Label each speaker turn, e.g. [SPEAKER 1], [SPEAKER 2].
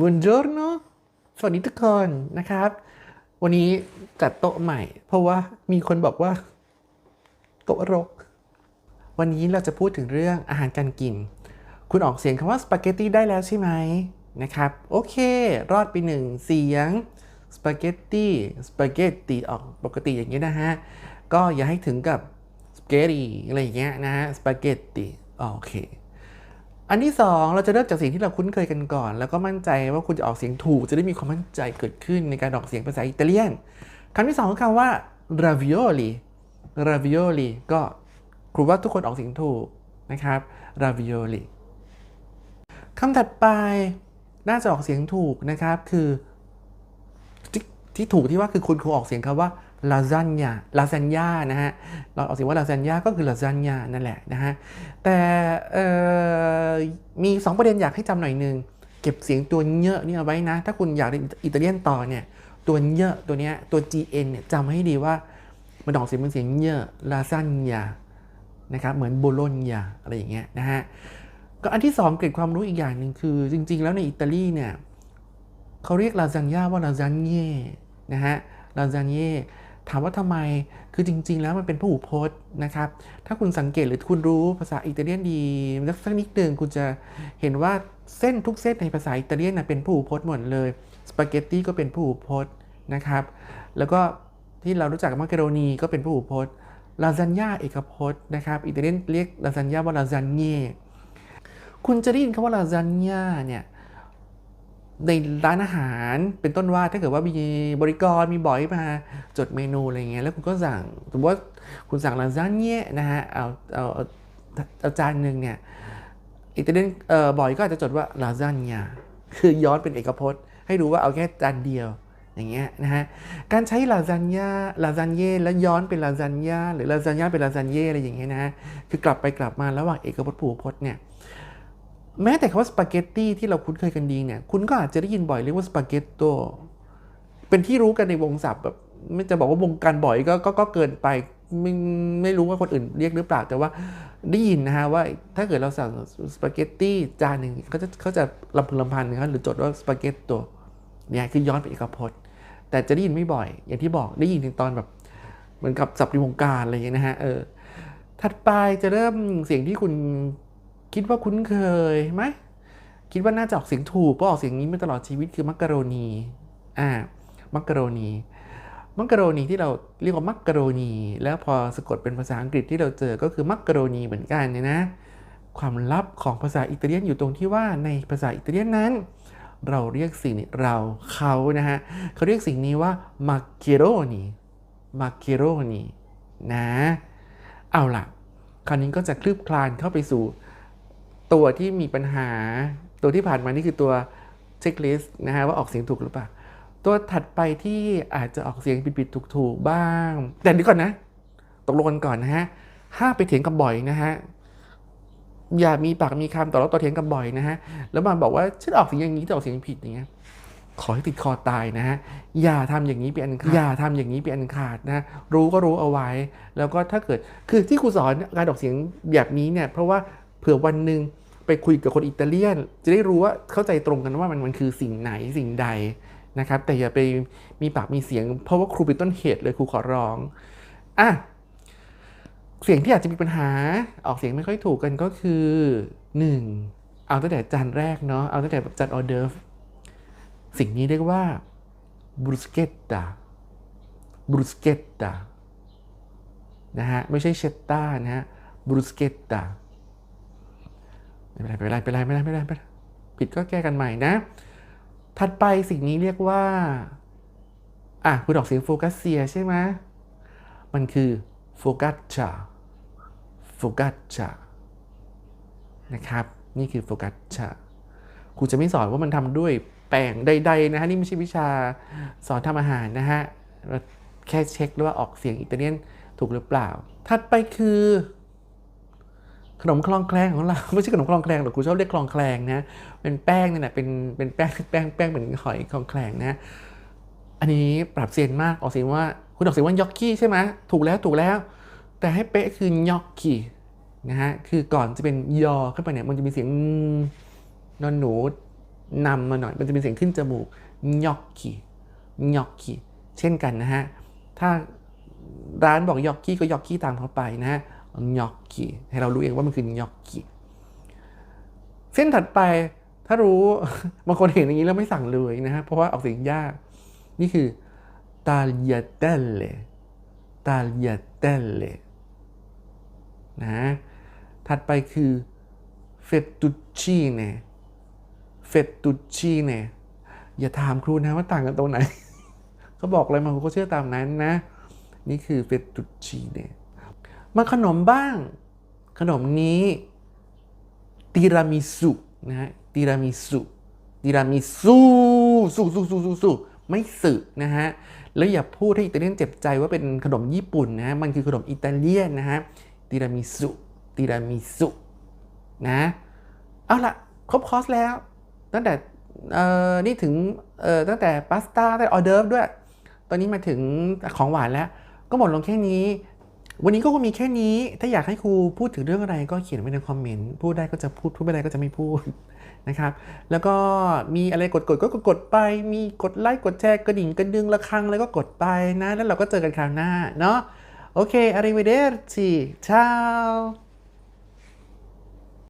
[SPEAKER 1] Buongiorno สวัสดีทุกคนนะครับ วันนี้จัดโต๊ะใหม่ เพราะว่ามีคนบอกว่า โต๊ะรก วันนี้เราจะพูดถึงเรื่องอาหารการกิน คุณออกเสียงคำว่าสปาเกตตีได้แล้วใช่ไหมนะครับ โอเค รอดไปหนึ่งเสียงสปาเกตตีสปาเกตตีออกปกติอย่างนี้นะฮะ ก็อย่าให้ถึงกับสเกตตีอะไรอย่างเงี้ยนะฮะสปาเกตตีโอเค อันที่สองเราจะเริ่มจากสิ่งที่เราคุ้นเคยกันก่อน แล้วก็มั่นใจว่าคุณจะออกเสียงถูก จะได้มีความมั่นใจเกิดขึ้นในการออกเสียงภาษาอิตาเลียนคำที่สองคือคำว่า ravioli ravioli ก็ครูว่าทุกคนออกเสียงถูกนะครับ ravioli คำถัดไปน่าจะออกเสียงถูกนะครับคือที่ที่ถูกที่ว่าคือคุณครูออกเสียงคำว่า lasagna lasagna นะฮะ เราออกเสียงว่า lasagna ก็คือ lasagna นั่นแหละนะฮะ แต่เอ่อมี 2 ประเด็นอยากให้จำหน่อยหนึง เก็บเสียงตัวเยอะนี่เอาไว้นะ ถ้าคุณอยากเรียนอิตาเลียนต่อเนี่ย ตัวเยอะตัวเนี้ย ตัว gn เนี่ยจำให้ดีว่า มันออกเสียงเป็นเสียงเยอะ lasagna นะครับ เหมือนโบโลญญาอะไรอย่างเงี้ยนะฮะ ก็อันที่สองเกร็ดความรู้อีกอย่างหนึ่งคือ จริง ๆ แล้วในอิตาลีเนี่ยเขาเรียกลาซานญ่าว่าลาซานเย่นะฮะลาซานเย่ ถามว่าทำไม คือจริง ๆ แล้วมันเป็นพหูพจน์นะครับ ถ้าคุณสังเกตหรือคุณรู้ภาษาอิตาเลียนดีสักนิดหนึ่งคุณจะเห็นว่าเส้นทุกเส้นในภาษาอิตาเลียนนะเป็นพหูพจน์หมดเลย สปาเกตตี้ก็เป็นพหูพจน์นะครับ แล้วก็ที่เรารู้จักมักกโรนีก็เป็นพหูพจน์ ลาซานญ่าเอกพจน์นะครับ อิตาเลียนเรียกลาซานญ่าว่าลาซานเย่คุณจะได้ยินคำว่าลาซานญ่าเนี่ย ในร้านอาหารเป็นต้นว่าถ้าเกิดว่ามีบริกรมีบอยมาจดเมนูอะไรเงี้ยแล้วคุณก็สั่งสมมติว่าคุณสั่งลาซานเย่นะฮะเอาเอาเอาจานหนึ่งเนี่ยอิตาเลียนเอ่อบอยก็อาจจะจดว่าลาซานญาคือย้อนเป็นเอกพจน์ ให้รู้ว่าเอาแค่จานเดียวอย่างเงี้ยนะฮะการใช้ลาซานญาลาซานเย่แล้วย้อนเป็นลาซานญาหรือลาซานญาเป็นลาซานเย่อะไรอย่างเงี้ยนะฮะคือกลับไปกลับมาระหว่างเอกพจน์ผูพจน์เนี่ย แม้แต่คำว่าสปาเกตตี้ที่เราคุ้นเคยกันดีเนี่ย คุณก็อาจจะได้ยินบ่อยเรียกว่าสปาเกตโต เป็นที่รู้กันในวงศัพท์แบบไม่จะบอกว่าวงการบ่อยก็ก็ก็เกินไปไม่ไม่รู้ว่าคนอื่นเรียกหรือเปล่าแต่ว่าได้ยินนะฮะว่าถ้าเกิดเราสั่งสปาเกตตี้จานหนึ่งเขาจะเขาจะลำพึงลำพันนะครับหรือจดว่าสปาเกตโตเนี่ยคือย้อนไปเอกพจน์ แต่จะได้ยินไม่บ่อย อย่างที่บอกได้ยินถึงตอนแบบเหมือนกับศัพท์ในวงการอะไรอย่างเงี้ยนะฮะเออถัดไปจะเริ่มเสียงที่คุณ คิดว่าคุ้นเคยไหมคิดว่าน่าจะออกเสียงถูกเพราะออกเสียงนี้มาตลอดชีวิตคือมักกะโรนีอ่ามักกะโรนีมักกะโรนีที่เราเรียกว่ามักกะโรนีแล้วพอสะกดเป็นภาษาอังกฤษที่เราเจอก็คือมักกะโรนีเหมือนกันเนี่ยนะ ความลับของภาษาอิตาเลียนอยู่ตรงที่ว่าในภาษาอิตาเลียนนั้น เราเรียกสิ่งนี้เราเขานะฮะเขาเรียกสิ่งนี้ว่ามักเกโรนีมักเกโรนีนะ เอาล่ะ คราวนี้ก็จะคลืบคลานเข้าไปสู่ ตัวที่มีปัญหา ตัวที่ผ่านมานี่คือตัวเช็คลิสต์นะฮะว่าออกเสียงถูกหรือเปล่า ตัวถัดไปที่อาจจะออกเสียงผิดๆถูกๆบ้าง แต่เดียวก่อนนะ ตกลงกันก่อนนะฮะห้าไปเถียงกันบ่อยนะฮะอย่ามีปากมีคำต่อแล้วต่อเถียงกันบ่อยนะฮะแล้วมาบอกว่าฉันออกเสียงอย่างนี้แต่ออกเสียงผิดอย่างเงี้ยขอให้ติดคอตายนะฮะ อย่าทำอย่างนี้เป็นอันขาด อย่าทำอย่างนี้เป็นอันขาดนะ รู้ก็รู้เอาไว้ แล้วก็ถ้าเกิด คือที่ครูสอนการออกเสียงแบบนี้เนี่ย เพราะว่า เผื่อวันหนึ่งไปคุยกับคนอิตาเลียน จะได้รู้ว่าเข้าใจตรงกันว่ามันมันคือสิ่งไหนสิ่งใดนะครับ แต่อย่าไปมีปากมีเสียง เพราะว่าครูเป็นต้นเหตุเลยครูขอร้องอะเสียงที่อาจจะมีปัญหาออกเสียงไม่ค่อยถูกกันก็คือหนึ่งเอาตั้งแต่จานแรกเนาะเอาตั้งแต่จานออเดิร์สิ่งนี้เรียกว่า bruschetta bruschetta นะฮะไม่ใช่เชตตานะฮะ bruschetta ไม่เป็นไร ไม่เป็นไรไม่เป็นไรไม่เป็นไรไม่เป็นไรผิดก็แก้กันใหม่นะ ถัดไปสิ่งนี้เรียกว่า อะคุณออกเสียงโฟกัสเซียใช่ไหมมันคือโฟกัสชาโฟกัสชานะครับ นี่คือโฟกัสชาครูจะไม่สอนว่ามันทำด้วยแป้งใดๆนะฮะนี่ไม่ใช่วิชาสอนทำอาหารนะฮะเราแค่เช็คว่าออกเสียงอิตาเลียนถูกหรือเปล่า ถัดไปคือ ขนมคลองแคลงของเราไม่ใช่ขนมคลองแคลงหรอกครูชอบเรียกคลองแคลงนะเป็นแป้งนี่แหละเป็นเป็นแป้งแป้งแป้งเหมือนหอยคลองแคลงนะ อันนี้ปรับเสียนมากออกเสียงว่าคุณออกเสียงว่ายอกกี้ใช่ไหมถูกแล้วถูกแล้ว แต่ให้เป๊ะคือยอกกี้นะฮะคือก่อนจะเป็นยอขึ้นไปเนี่ยมันจะมีเสียงนอนหนูนำมาหน่อย มันจะเป็นเสียงขึ้นจมูกญอกกี้ญอกกี้เช่นกันนะฮะถ้าร้านบอกยอกกี้ก็ยอกกี้ตามเขาไปนะฮะ ญอกกี้ให้เรารู้เองว่ามันคือญอกกี้เส้นถัดไปถ้ารู้บางคนเห็นอย่างนี้แล้วไม่สั่งเลยนะฮะเพราะว่าออกเสียงยาก นี่คือ tagliatelle tagliatelle นะถัดไปคือ fettuccine fettuccine อย่าถามครูนะว่าต่างกันตรงไหนเขาบอกอะไรมาครูก็เชื่อตามนั้นนะ นี่คือ fettuccine มาขนมบ้าง ขนมนี้ติรามิสุนะฮะติรามิสุติรามิสุสุสุสุสุสุไม่สึนะฮะแล้วอย่าพูดให้อิตาเลียนเจ็บใจว่าเป็นขนมญี่ปุ่นนะฮะมันคือขนมอิตาเลียนนะฮะติรามิสุติรามิสุนะเอาละครบคอร์สแล้ว ตั้งแต่เอ่อนี่ถึงเอ่อตั้งแต่พาสต้าตั้ออเดิร์ฟด้วย ตอนนี้มาถึงของหวานแล้ว ก็หมดลงแค่นี้ วันนี้ก็คงมีแค่นี้ ถ้าอยากให้ครูพูดถึงเรื่องอะไรก็เขียนไว้ในคอมเมนต์ พูดได้ก็จะพูด พูดไม่ได้ก็จะไม่พูดนะครับ แล้วก็มีอะไรกดกดๆก็กดๆไป มีกดไลค์ กดแชร์ กระดิ่ง กระดึงระฆัง แล้วก็กดไปนะ แล้วเราก็เจอกันคราวหน้า เนาะ โอเคอาริเวเดร์ชีชาว